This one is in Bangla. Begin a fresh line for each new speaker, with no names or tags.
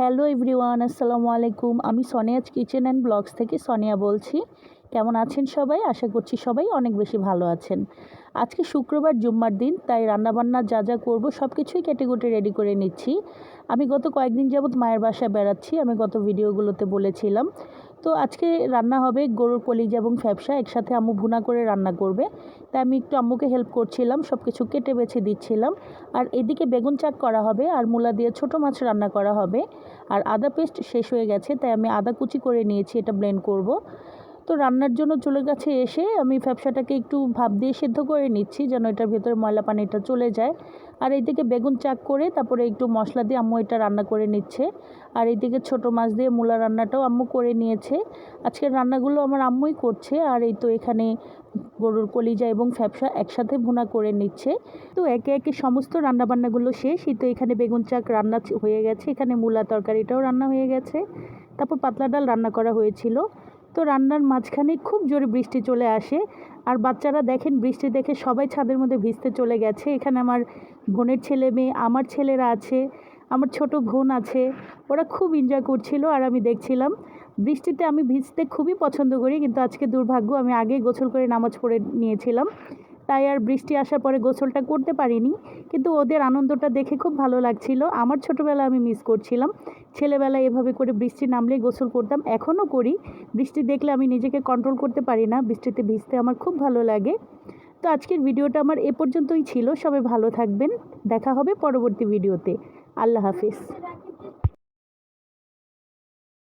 হ্যালো এভরিওয়ান, আসসালামু আলাইকুম। আমি সনিয়াজ কিচেন অ্যান্ড ব্লগস থেকে সনিয়া বলছি। কেমন আছেন সবাই? আশা করছি সবাই অনেক বেশি ভালো আছেন। আজকে শুক্রবার, জুম্মার দিন, তাই রান্নাবান্না যা যা করব সব কিছুই কুটে রেডি করে নিচ্ছি। আমি গত কয়েকদিন যাবৎ মায়ের বাসায় বেড়াচ্ছি। আমি গত ভিডিওগুলোতে বলেছিলাম তো আজকে রান্না হবে গরুর কলিজা এবং ফ্যাবসা। একসাথে আম্মু ভুনা করে রান্না করবে। তাই আমি একটু আম্মুকে হেল্প করছিলাম সব কিছু কেটে বেছে দিচ্ছিলাম। আর এদিকে বেগুন চাক করা হবে, আর মূলা দিয়ে ছোট মাছ রান্না করা হবে। আর আদা পেস্ট শেষ হয়ে গেছে, তাই আমি আদা কুচি করে নিয়েছি, এটা ব্লেন্ড করব। তো রান্নার জন্য চুলের কাছে এসে আমি ফ্যাপসাটাকে একটু ভাপ দিয়ে সেদ্ধ করে নিচ্ছি যেন এটার ভেতরে ময়লা পানিটা চলে যায়। আর এইদিকে বেগুন চাক করে তারপরে একটু মশলা দিয়ে আম্মু এটা রান্না করে নিচ্ছে। আর এইদিকে ছোট মাছ দিয়ে মূলা রান্নাটাও আম্মু করে নিয়েছে। আজকের রান্নাগুলো আমার আম্মুই করছে আর এই তো এখানে গরুর কলিজা এবং ফ্যাপসা একসাথে ভুনা করে নিচ্ছে। তো একে একে সমস্ত রান্নাবান্নাগুলো শেষ। এই তো এখানে বেগুন চাক রান্না হয়ে গেছে। এখানে মূলা তরকারিটাও রান্না হয়ে গেছে। তারপর পাতলা ডাল রান্না করা হয়েছিল। তো রান্নার মাঝখানে খুব জোরে বৃষ্টি চলে আসে। আর বাচ্চারা দেখেন, বৃষ্টি দেখে সবাই ছাদের মধ্যে ভিজতে চলে গেছে। এখানে আমার বোনের ছেলে মেয়ে, আমার ছেলেরা আছে, আমার ছোট বোন আছে। ওরা খুব এনজয় করছিল আর আমি দেখছিলাম। বৃষ্টিতে আমি ভিজতে খুবই পছন্দ করি, কিন্তু আজকে দুর্ভাগ্য, আমি আগে গোসল করে নামাজ পড়ে নিয়েছিলাম। তাই আর বৃষ্টি আসার পরে গোসলটা করতে পারিনি। কিন্তু ওদের আনন্দটা দেখে খুব ভালো লাগছিল। আমার ছোটোবেলা আমি মিস করছিলাম। ছেলেবেলায় এভাবে করে বৃষ্টি নামলেই গোসল করতাম। এখনও করি। বৃষ্টি দেখলে আমি নিজেকে কন্ট্রোল করতে পারি না। বৃষ্টিতে ভিজতে আমার খুব ভালো লাগে। তো আজকের ভিডিওটা আমার এ পর্যন্তই ছিল। সবাই ভালো থাকবেন। দেখা হবে পরবর্তী ভিডিওতে। আল্লাহ হাফিজ।